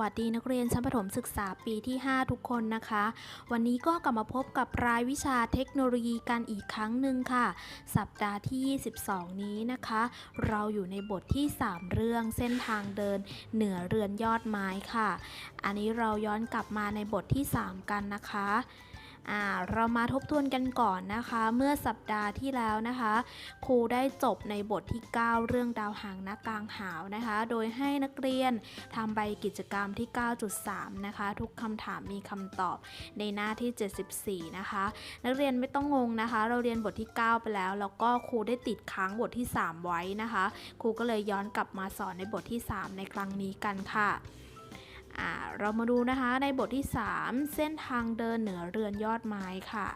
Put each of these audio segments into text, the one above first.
วัสดีค่ะสวัสดีนักเรียนชั้นประถมศึกษาปีที่ 5 ทุกคนนะคะ วันนี้ก็กลับมาพบกับรายวิชาเทคโนโลยีกันอีกครั้งหนึ่งค่ะ สัปดาห์ที่ 22 นี้นะคะ เราอยู่ในบทที่ 3 เรื่องเส้นทางเดินเหนือเรือนยอดไม้ค่ะ อันนี้เราย้อนกลับมาในบทที่ 3 กันนะคะ เรามาทบทวนกันก่อนนะคะ เมื่อสัปดาห์ที่แล้วนะคะ ครูได้จบในบทที่ 9 เรื่องดาวหางนักกลางหาวนะคะ โดยให้นักเรียนทำใบกิจกรรมที่ 9.3 นะคะ ทุกคำถามมีคำตอบในหน้าที่ 74 นะคะ นักเรียนไม่ต้องงงนะคะ เราเรียนบทที่ 9 ไปแล้ว แล้วก็ครูได้ติดค้างบทที่ 3 ไว้นะคะ ครูก็เลยย้อนกลับมาสอนในบทที่ 3 ในครั้งนี้กันค่ะ เรามาดูนะคะในบทที่ 3 เส้นทางเดินเหนือเรือนยอดไม้ค่ะ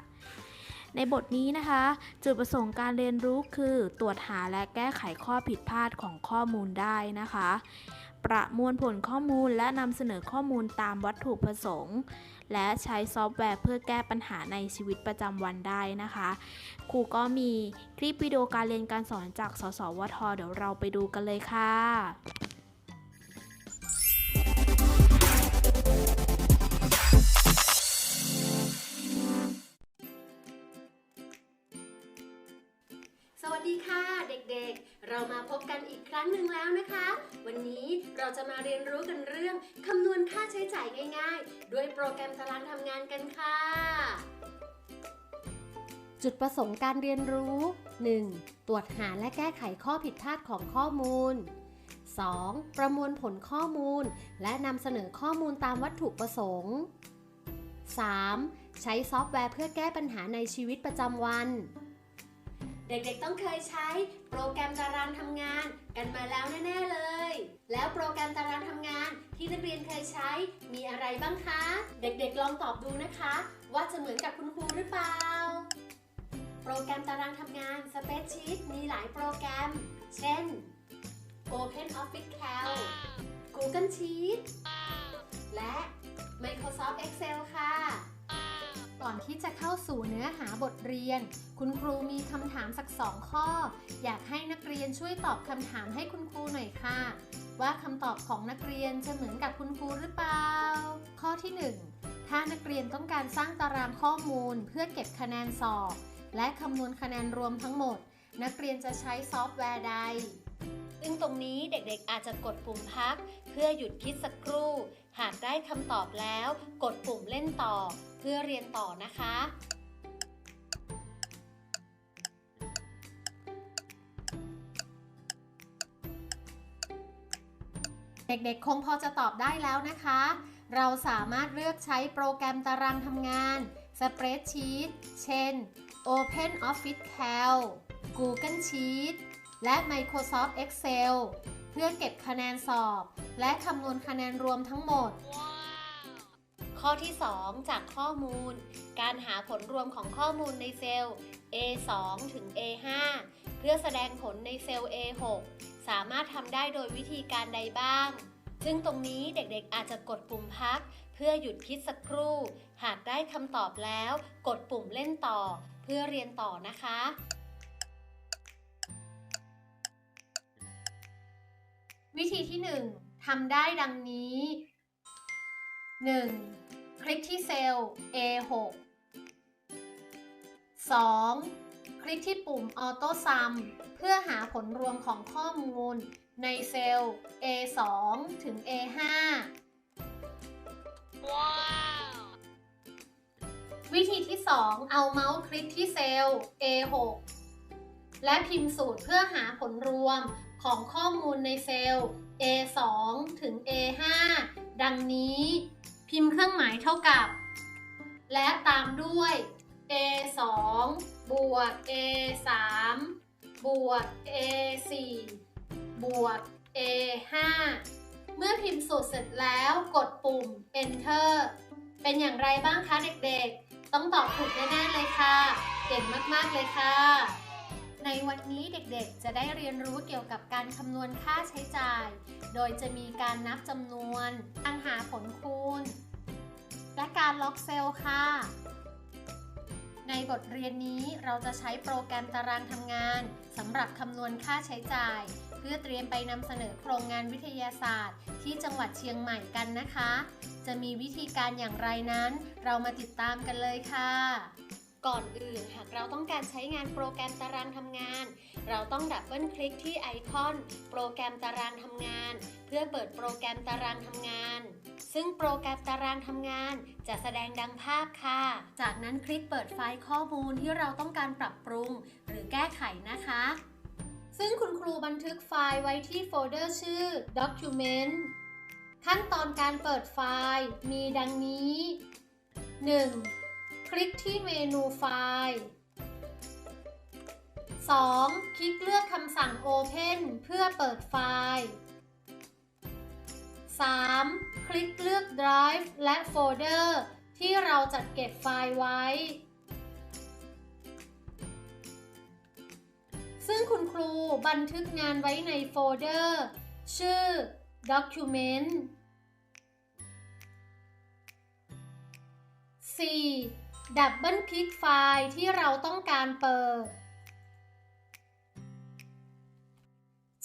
ในบทนี้นะคะ จุดประสงค์การเรียนรู้คือตรวจหาและแก้ไขข้อผิดพลาดของข้อมูลได้นะคะ ประมวลผลข้อมูลและนำเสนอข้อมูลตามวัตถุประสงค์ และใช้ซอฟต์แวร์เพื่อแก้ปัญหาในชีวิตประจำวันได้นะคะครูก็มีคลิปวิดีโอการเรียนการสอนจากสสวท เดี๋ยวเราไปดูกันเลยค่ะ จะมาเรียนรู้กันเรื่องคำนวณค่าใช้จ่ายง่ายๆ ด้วยโปรแกรมตารางทำงานกันค่ะ จุดประสงค์การเรียนรู้ 1. ตรวจหาและแก้ไขข้อผิดพลาดของข้อมูล 2. ประมวลผลข้อมูล และนำเสนอข้อมูลตามวัตถุประสงค์ 3. ใช้ซอฟต์แวร์เพื่อแก้ปัญหาในชีวิตประจำวัน เด็กๆต้องเคยใช้โปรแกรมตารางทำงานกันมาแล้วแน่ๆเลย แล้วโปรแกรมตารางทำงานที่นักเรียนเคยใช้มีอะไรบ้างคะ เด็กๆลองตอบดูนะคะ ว่าจะเหมือนกับคุณครูหรือเปล่า โปรแกรมตารางทำงาน Spreadsheet มีหลายโปรแกรม เช่น Open Office Cal Google Sheet และ Microsoft Excel ค่ะ ก่อนที่จะเข้าสู่เนื้อหาบทเรียน คุณครูมีคำถามสักสองข้อ อยากให้นักเรียนช่วยตอบคำถามให้คุณครูหน่อยค่ะ ว่าคำตอบของนักเรียนจะเหมือนกับคุณครูหรือเปล่า ข้อที่ 1 ถ้านักเรียนต้องการสร้างตารางข้อมูล เพื่อเก็บคะแนนสอบ และคำนวณคะแนนรวมทั้งหมด นักเรียนจะใช้ซอฟต์แวร์ใดซึ่งตรงนี้เด็กๆอาจจะกดปุ่มพัก เพื่อหยุดคิดสักครู่ หากได้คำตอบแล้ว กดปุ่มเล่นต่อ เพื่อเรียนต่อนะคะ เด็กๆ คงพอจะตอบได้แล้วนะคะ เราสามารถเลือกใช้โปรแกรมตารางทำงาน Spreadsheet เช่น Open Office Cal Google Sheet และ Microsoft Excel เพื่อเก็บคะแนนสอบ และคำนวณคะแนนรวมทั้งหมด ข้อที่ 2 จากข้อมูล การหาผลรวมของข้อมูลในเซลล์ A2 ถึง A5 เพื่อแสดงผลในเซลล์ A6 สามารถทำได้โดยวิธีการใดบ้าง ซึ่งตรงนี้เด็กๆอาจจะกดปุ่มพัก เพื่อหยุดคิดสักครู่ หากได้คำตอบแล้ว กดปุ่มเล่นต่อ เพื่อเรียนต่อนะคะ วิธีที่ 1ทำได้ดังนี้ 1. คลิกที่เซลล์ A6 2. คลิกที่ปุ่ม Auto Sum เพื่อหาผลรวมของข้อมูลในเซลล์ A2 ถึง A5 วิธีที่ 2 เอาเมาส์คลิกที่เซลล์ A6 และพิมพ์สูตรเพื่อหาผลรวม ของข้อมูลในเซลล์ A2 ถึง A5 ดังนี้พิมพ์เครื่องหมายเท่ากับ และตามด้วย A2 บวก A3 บวก A4 บวก A5 เมื่อพิมพ์สูตรเสร็จแล้วกดปุ่ม Enter เป็นอย่างไรบ้างคะเด็กๆ ต้องตอบถูกแน่ๆเลยค่ะ เก่งมากๆเลยค่ะ ในวันนี้เด็กๆ จะได้เรียนรู้เกี่ยวกับการคำนวณค่าใช้จ่าย โดยจะมีการนับจำนวน การหาผลคูณ และการล็อกเซลล์ค่ะ ในบทเรียนนี้เราจะใช้โปรแกรมตารางทำงานสำหรับคำนวณค่าใช้จ่าย เพื่อเตรียมไปนำเสนอโครงงานวิทยาศาสตร์ ที่จังหวัดเชียงใหม่กันนะคะ จะมีวิธีการอย่างไรนั้น เรามาติดตามกันเลยค่ะ ก่อนอื่น หากเราต้องการใช้งานโปรแกรมตารางทำงาน เราต้องดับเบิลคลิกที่ไอคอนโปรแกรมตารางทำงาน เพื่อเปิดโปรแกรมตารางทำงาน ซึ่งโปรแกรมตารางทำงาน จะแสดงดังภาพค่ะ จากนั้นคลิกเปิดไฟล์ข้อมูลที่เราต้องการปรับปรุง หรือแก้ไขนะคะ ซึ่งคุณครูบันทึกไฟล์ไว้ที่โฟลเดอร์ชื่อ Document ขั้นตอนการเปิดไฟล์มีดังนี้ 1. คลิกที่เมนูไฟล์ 2. คลิกเลือกคำสั่ง Open เพื่อเปิดไฟล์ 3. คลิกเลือก Drive และโฟลเดอร์ที่เราจัดเก็บไฟล์ไว้ ซึ่งคุณครูบันทึกงานไว้ในโฟลเดอร์ ชื่อ Document 4. ดับเบิลคลิกไฟล์ที่เราต้องการเปิด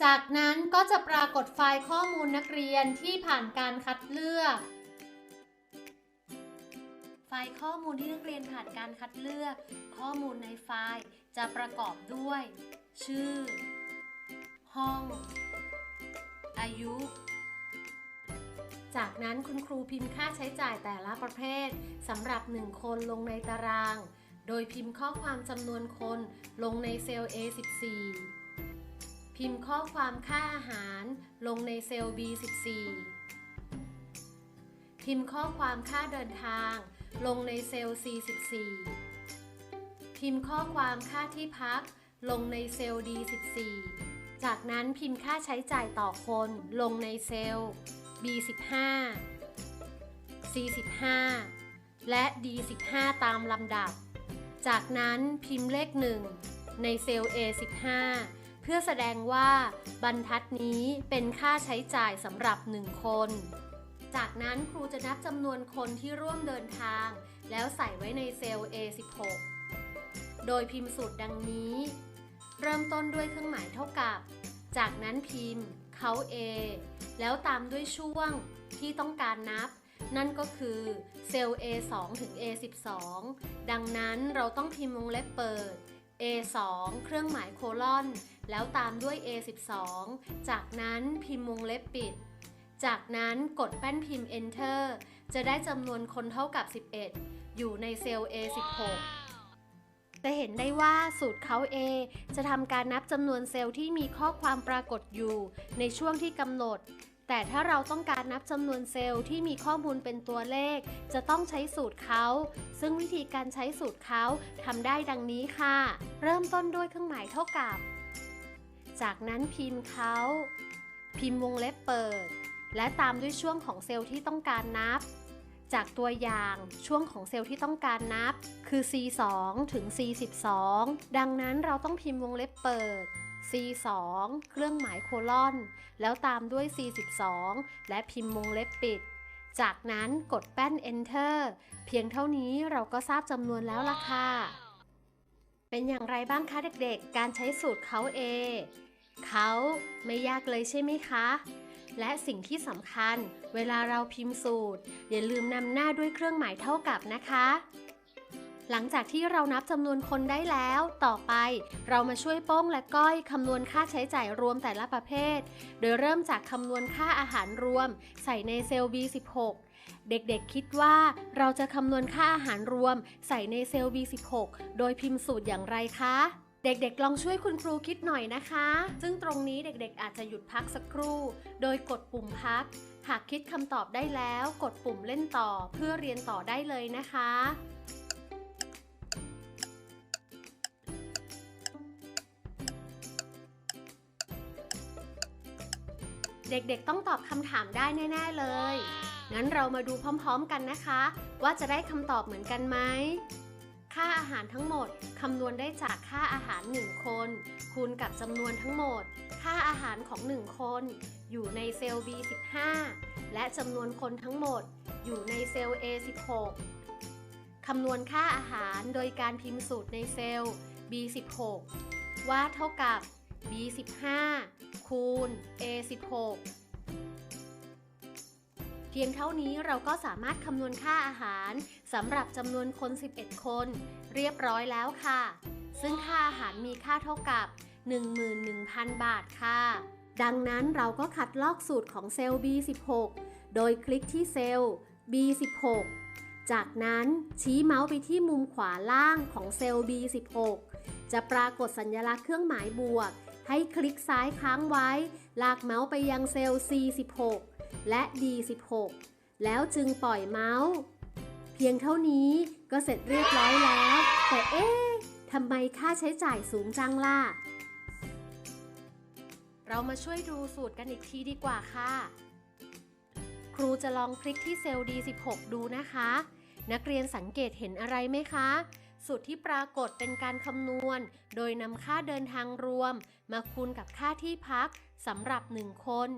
จากนั้นก็จะปรากฏไฟล์ข้อมูลนักเรียนที่ผ่านการคัดเลือก ไฟล์ข้อมูลที่นักเรียนผ่านการคัดเลือก ข้อมูลในไฟล์จะประกอบด้วย ชื่อ ห้อง อายุ จากนั้นคุณครูพิมพ์ค่าใช้จ่ายแต่ละประเภทสำหรับ 1 คนลงในตาราง โดยพิมพ์ข้อความจำนวนคนลงในเซลล์ A14 พิมพ์ข้อความค่าอาหารลงในเซลล์ B14 พิมพ์ข้อความค่าเดินทาง ลงในเซลล์ C14 พิมพ์ข้อความค่าที่พัก ลงในเซลล์ D14 จากนั้นพิมพ์ค่าใช้จ่ายต่อคนลงในเซลล์ B15 C15 และ D15 ตามลำดับ จากนั้นพิมพ์เลข 1 ในเซลล์ A15 เพื่อแสดงว่าบรรทัดนี้เป็นค่าใช้จ่ายสำหรับ 1 คน จากนั้นครูจะนับจำนวนคนที่ร่วมเดินทาง แล้วใส่ไว้ในเซลล์ A16 โดยพิมพ์สูตรดังนี้ เริ่มต้นด้วยเครื่องหมายเท่ากับ จากนั้นพิมพ์ เขา A แล้วตามด้วยช่วงที่ต้องการนับ นั่นก็คือเซลล์ A2 ถึง A12 ดังนั้นเราต้องพิมพ์วงเล็บเปิด A2 เครื่องหมายโคลอน แล้วตามด้วย A12 จากนั้นพิมพ์วงเล็บปิด จากนั้นกดแป้นพิมพ์ Enter จะได้จำนวนคนเท่ากับ 11 อยู่ในเซลล์ A16 จะเห็นได้ว่าสูตรเขา A จะทำการนับจำนวนเซลล์ที่มีข้อความปรากฏอยู่ ในช่วงที่กำหนด แต่ถ้าเราต้องการนับจำนวนเซลล์ที่มีข้อมูลเป็นตัวเลข จะต้องใช้สูตรเขา ซึ่งวิธีการใช้สูตรเขาทำได้ดังนี้ค่ะ เริ่มต้นด้วยเครื่องหมายเท่ากับ จากนั้นพิมพ์เขา พิมพ์วงเล็บเปิด และตามด้วยช่วงของเซลล์ที่ต้องการนับ จากตัวอย่างช่วงของเซลล์ที่ต้องการนับ คือ C2 ถึง C12 ดังนั้นเราต้องพิมพ์วงเล็บเปิด C2 เครื่องหมายโคลอน แล้วตามด้วย C12 และพิมพ์วงเล็บปิด จากนั้นกดแป้น Enter เพียงเท่านี้เราก็ทราบจำนวนแล้วล่ะค่ะ เป็นอย่างไรบ้างคะเด็กๆ การใช้สูตรเขา A เขาไม่ยากเลยใช่ไหมคะ และสิ่งที่สำคัญ เวลาเราพิมพ์สูตร อย่าลืมนำหน้าด้วยเครื่องหมายเท่ากับนะคะ หลังจากที่เรานับจำนวนคนได้แล้ว ต่อไปเรามาช่วยโป้งและก้อยคำนวณค่าใช้จ่ายรวมแต่ละประเภท โดยเริ่มจากคำนวณค่าอาหารรวม ใส่ในเซลล์ B16 เด็กๆ คิดว่าเราจะคำนวณค่าอาหารรวม ใส่ในเซลล์ B16 โดยพิมพ์สูตรอย่างไรคะ เด็กๆ ลองช่วยคุณครูคิดหน่อยนะคะ ซึ่งตรงนี้เด็กๆ อาจจะหยุดพักสักครู่ โดยกดปุ่มพัก หากคิดคำตอบได้แล้ว กดปุ่มเล่นต่อเพื่อเรียนต่อได้เลยนะคะ เด็กๆ ต้องตอบคำถามได้แน่ๆเลย งั้นเรามาดูพร้อมๆกันนะคะ ว่าจะได้คำตอบเหมือนกันไหม ค่าอาหารทั้งหมดคำนวณได้จากค่าอาหาร 1 คน คูณกับจำนวนทั้งหมด ค่าอาหารของ 1 คน อยู่ในเซลล์ B15 และจำนวนคนทั้งหมด อยู่ในเซลล์ A16 คำนวณค่าอาหารโดยการพิมพ์สูตรในเซลล์ B16 ว่าเท่ากับ B15 คูณ a 16 เพียงเท่านี้เราก็สามารถคำนวณค่าอาหารสำหรับจำนวนคน 11 คน เรียบร้อยแล้วค่ะ ซึ่งค่าอาหารมีค่าเท่ากับ 11,000 บาทค่ะ ดังนั้นเราก็คัดลอกสูตรของเซลล์ B16 โดยคลิกที่เซลล์ B16 จากนั้นชี้เมาส์ไปที่มุมขวาล่างของเซลล์ B16 จะปรากฏสัญลักษณ์เครื่องหมายบวก ให้คลิกซ้ายค้างไว้ ลากเมาส์ไปยังเซลล์ C16 และ D16 แล้วจึงปล่อยเมาส์ เพียงเท่านี้ก็เสร็จเรียบร้อยแล้ว แต่เอ๊ะทำไมค่าใช้จ่ายสูงจังล่ะ เรามาช่วยดูสูตรกันอีกทีดีกว่าค่ะ ครูจะลองคลิกที่เซลล์ D16 ดูนะคะ นักเรียนสังเกตเห็นอะไรไหมคะสูตรที่ปรากฏเป็นการคำนวณ โดยนำค่าเดินทางรวม มาคูณกับค่าที่พักสำหรับ 1 คน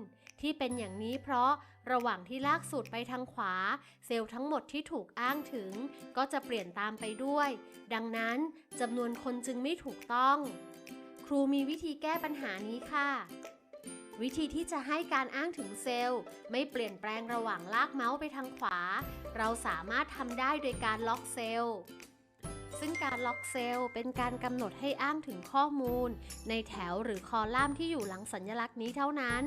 ที่เป็นอย่างนี้เพราะระหว่างที่ลากสูตรไปทางขวา เซลล์ทั้งหมดที่ถูกอ้างถึง ก็จะเปลี่ยนตามไปด้วย ดังนั้นจำนวนคนจึงไม่ถูกต้อง ครูมีวิธีแก้ปัญหานี้ค่ะ วิธีที่จะให้การอ้างถึงเซลล์ ไม่เปลี่ยนแปลงระหว่างลากเมาส์ไปทางขวา เราสามารถทำได้โดยการล็อกเซลล์ ซึ่งการล็อกเซลล์เป็นการกำหนดให้อ้างถึงข้อมูล ในแถวหรือคอลัมน์ที่อยู่หลังสัญลักษณ์นี้เท่านั้น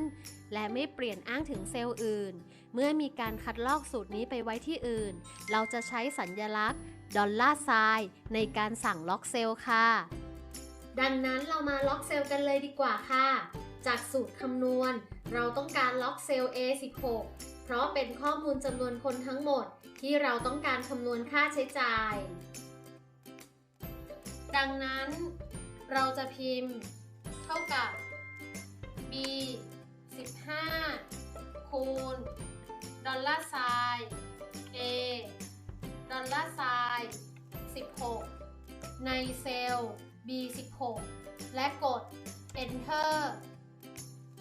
และไม่เปลี่ยนอ้างถึงเซลล์อื่น เมื่อมีการคัดลอกสูตรนี้ไปไว้ที่อื่น เราจะใช้สัญลักษณ์ดอลลาร์ไซน์ในการสั่งล็อกเซลล์ค่ะ ดังนั้นเรามาล็อกเซลล์กันเลยดีกว่าค่ะ จากสูตรคำนวณ เราต้องการล็อกเซลล์ A16 เพราะเป็นข้อมูลจำนวนคนทั้งหมด ที่เราต้องการคำนวณค่าใช้จ่าย ดังนั้นเราจะพิมพ์เท่ากับ B 15 คูณ ดอลลาร์ไซน์ A ดอลลาร์ไซน์16 ในเซลล์ B16 และกด Enter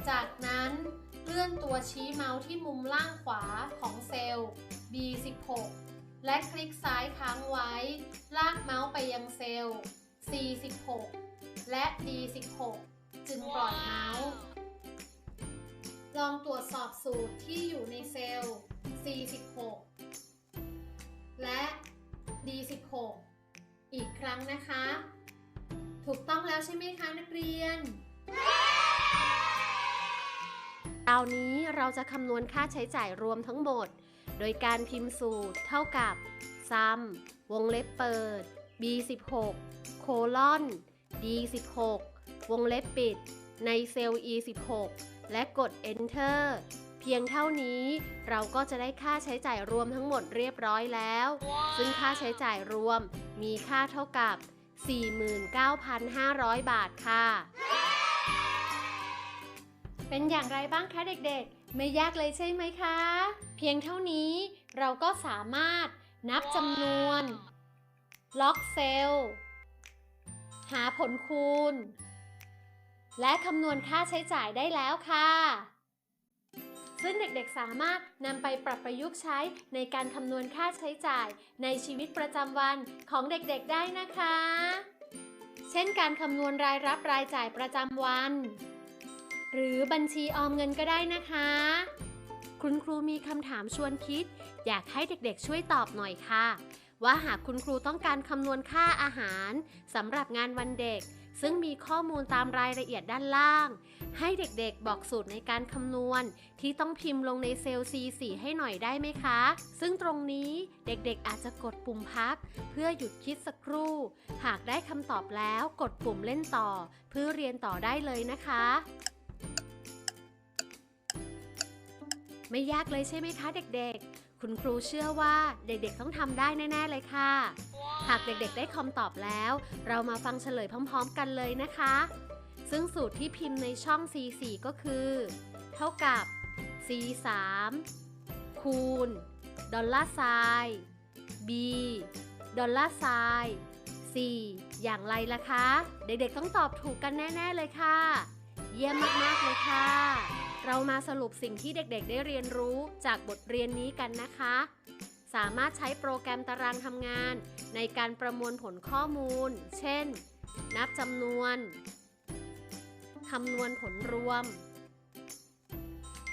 จากนั้นเลื่อนตัวชี้เมาส์ที่มุมล่างขวาของเซลล์ B16 และคลิกซ้ายค้างไว้ ลากเมาส์ไปยังเซลล์ C16 และ D16 จึงปล่อยเมาส์ลองตรวจสอบสูตรที่อยู่ในเซลล์ C16 และ D16 อีกครั้งนะคะ ถูกต้องแล้วใช่ไหมคะนักเรียนคราวนี้เราจะคำนวณค่าใช้จ่ายรวมทั้งหมด โดยการพิมพ์สูตรเท่ากับ sum วงเล็บเปิด b16 โคลอน d16 วงเล็บปิด ในเซลล์ e16 และกด enter เพียงเท่านี้เราก็จะได้ค่าใช้จ่ายรวมทั้งหมดเรียบร้อยแล้วซึ่งค่าใช้จ่ายรวมมีค่าเท่ากับ 49,500 บาทค่ะ เป็นอย่างไรบ้างคะเด็กๆ ไม่ยากเลยใช่ไหมคะ เพียงเท่านี้เราก็สามารถนับจำนวน ล็อกเซลล์ หาผลคูณ และคำนวณค่าใช้จ่ายได้แล้วค่ะ ซึ่งเด็กๆสามารถนำไปปรับประยุกต์ใช้ในการคำนวณค่าใช้จ่ายในชีวิตประจำวันของเด็กๆได้นะคะ เช่นการคำนวณรายรับรายจ่ายประจำวัน หรือบัญชีออมเงินก็ได้นะคะคุณครูมีคำถามชวนคิด อยากให้เด็กๆช่วยตอบหน่อยค่ะ ว่าหากคุณครูต้องการคำนวณค่าอาหารสำหรับงานวันเด็ก ซึ่งมีข้อมูลตามรายละเอียดด้านล่าง ให้เด็กๆบอกสูตรในการคำนวณ ที่ต้องพิมพ์ลงในเซลล์ C4 ให้หน่อยได้ไหมคะ ซึ่งตรงนี้เด็กๆอาจจะกดปุ่มพัก เพื่อหยุดคิดสักครู่ หากได้คำตอบแล้วกดปุ่มเล่นต่อ เพื่อเรียนต่อได้เลยนะคะไม่ยากเลยใช่ไหมคะเด็กๆ คุณครูเชื่อว่าเด็กๆต้องทำได้แน่ ๆ เลยค่ะ หากเด็กๆได้คำตอบแล้ว เรามาฟังเฉลยพร้อม ๆ กันเลยนะคะ ซึ่งสูตรที่พิมพ์ในช่อง C4 ก็คือ เท่ากับ C3 คูณ ดอลลาร์ไซน์ B ดอลลาร์ไซน์ C อย่างไรล่ะคะ เด็กๆต้องตอบถูกกันแน่ ๆ เลยค่ะ เยี่ยมมาก ๆ เลยค่ะ เรามาสรุปสิ่งที่เด็กๆ ได้เรียนรู้จากบทเรียนนี้กันนะคะ สามารถใช้โปรแกรมตารางทำงาน ในการประมวลผลข้อมูล เช่น นับจำนวนคำนวณผลรวม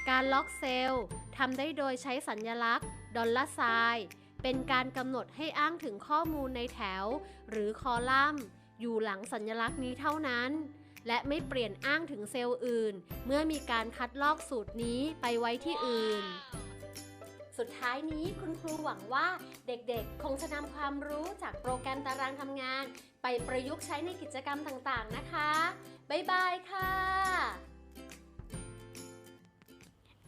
การล็อกเซลล์ทำได้โดยใช้สัญลักษณ์ดอลลาร์ไซน์เป็นการกำหนดให้อ้างถึงข้อมูลในแถว หรือคอลัมน์ อยู่หลังสัญลักษณ์นี้เท่านั้น และไม่เปลี่ยนอ้างถึงเซลล์อื่น เมื่อมีการคัดลอกสูตรนี้ไปไว้ที่อื่น สุดท้ายนี้คุณครูหวังว่าเด็กๆ คงจะนำความรู้จากโปรแกรมตารางทำงาน ไปประยุกต์ใช้ในกิจกรรมต่างๆนะคะ บ๊ายบายค่ะ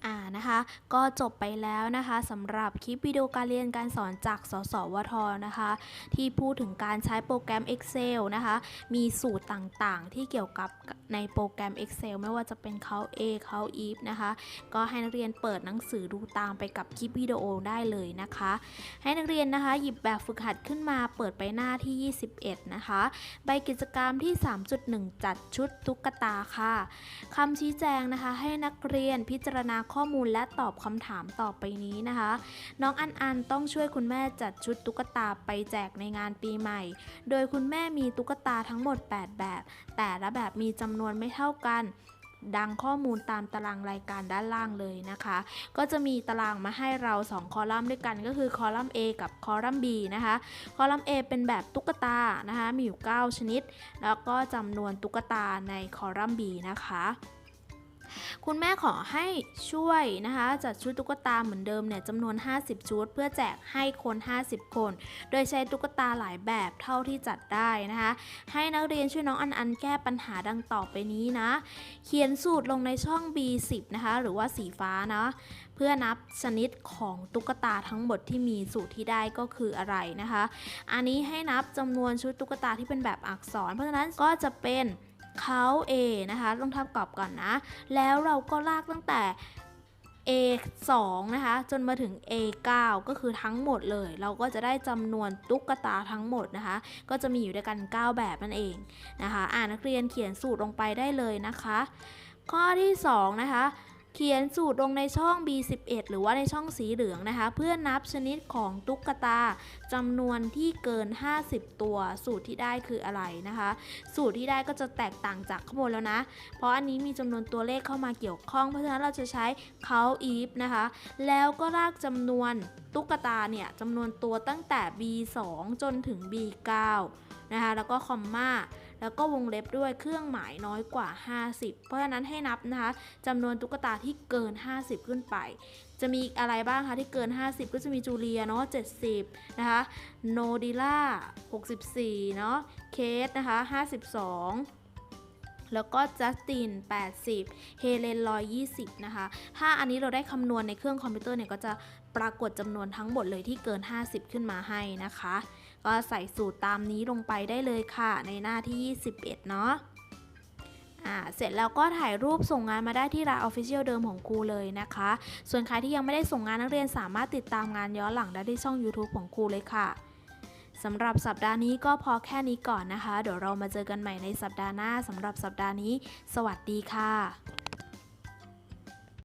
อ่านะคะก็จบไปแล้วนะคะสำหรับคลิปวิดีโอการเรียนการสอนจากสสวทนะคะ ที่พูดถึงการใช้โปรแกรม Excel นะคะ มีสูตรต่างๆ ที่เกี่ยวกับในโปรแกรม Excel ไม่ว่าจะเป็นเขา A เขา if นะคะ ก็ให้นักเรียนเปิดหนังสือดูตามไปกับคลิปวิดีโอได้เลยนะคะ ให้นักเรียนนะคะ หยิบแบบฝึกหัดขึ้นมาเปิดไปหน้าที่ 21 นะคะ ใบกิจกรรมที่ 3.1 จัดชุดตุ๊กตาค่ะคำชี้แจงนะคะ ให้นักเรียนพิจารณาข้อมูลและตอบคำถามต่อไปนี้นะคะ น้องอันอันต้องช่วยคุณแม่จัดชุดตุ๊กตาไปแจกในงานปีใหม่ โดยคุณแม่มีตุ๊กตาทั้งหมด 8 แบบ แต่ละแบบมีจำนวนไม่เท่ากันดังข้อมูลตามตารางรายการด้านล่างเลยนะคะ ก็จะมีตารางมาให้เรา 2 คอลัมน์ด้วยกันก็คือคอลัมน์ A กับคอลัมน์ B นะคะ คอลัมน์ A เป็นแบบตุ๊กตานะคะ มีอยู่ 9 ชนิด แล้วก็จำนวนตุ๊กตาในคอลัมน์ B นะคะ คุณแม่ขอให้ช่วยนะคะจัดชุดตุ๊กตาเหมือนเดิมเนี่ยจำนวน 50 ชุด เพื่อแจกให้คน 50 คน โดยใช้ตุ๊กตาหลายแบบเท่าที่จัดได้นะคะ ให้นักเรียนช่วยน้องอันอันแก้ปัญหาดังต่อไปนี้นะ เขียนสูตรลงในช่อง B10 นะคะ หรือว่าสีฟ้านะเพื่อนับชนิดของตุ๊กตาทั้งหมดที่มีสูตรที่ได้ก็คืออะไรนะคะ อันนี้ให้นับจำนวนชุดตุ๊กตาที่เป็นแบบอักษร เพราะฉะนั้นก็จะเป็น เขา A นะคะต้องทับกรอบก่อนนะ แล้วเราก็ลากตั้งแต่ A 2นะคะ จนมาถึง A 9ก็คือทั้งหมดเลย เราก็จะได้จำนวนตุ๊กตาทั้งหมดนะคะ ก็จะมีอยู่ด้วยกัน 9 แบบนั่นเองนะคะ อ่านนักเรียนเขียนสูตรลงไปได้เลยนะคะ ข้อที่ 2 นะคะ เขียนสูตรลงในช่อง B11 หรือว่าในช่องสีเหลืองนะคะ เพื่อนับชนิดของตุ๊กตาจำนวนที่เกิน 50 ตัว สูตรที่ได้คืออะไรนะคะ สูตรที่ได้ก็จะแตกต่างจากข้างบนแล้วนะ เพราะอันนี้มีจำนวนตัวเลขเข้ามาเกี่ยวข้อง เพราะฉะนั้นเราจะใช้ count if นะคะ แล้วก็ลากจำนวนตุ๊กตาเนี่ยจำนวนตัวตั้งแต่ B2 จนถึง B9 นะคะ แล้วก็คอมมา แล้วก็วงเล็บด้วยเครื่องหมายน้อยกว่า 50 เพราะฉะนั้นให้นับนะคะจำนวนตุ๊กตาที่เกิน 50 ขึ้นไป จะมีอะไรบ้างคะที่เกิน 50 ก็จะมีจูเลียเนาะ70 นะคะ โนดิล่า 64 เนาะเคสนะคะ 52แล้วก็จัสติน 80 เฮเลน 120 นะคะ ถ้าอันนี้เราได้คำนวณในเครื่องคอมพิวเตอร์เนี่ย ก็จะปรากฏจำนวนทั้งหมดเลยที่เกิน 50 ขึ้นมาให้นะคะ ก็ใส่สูตรตามนี้ลงไปได้เลยค่ะ ในหน้าที่ 21 เนาะอ่าเสร็จแล้วก็ถ่ายรูปส่งงานมาได้ที่ร้านออฟฟิเชียลเดิมของครูเลยนะคะ ส่วนใครที่ยังไม่ได้ส่งงานนักเรียนสามารถติดตามงานย้อนหลังได้ที่ช่อง YouTube ของครูเลยค่ะสำหรับสัปดาห์นี้ก็พอแค่นี้ก่อนนะคะ เดี๋ยวเรามาเจอกันใหม่ในสัปดาห์หน้าสำหรับสัปดาห์นี้ สวัสดีค่ะ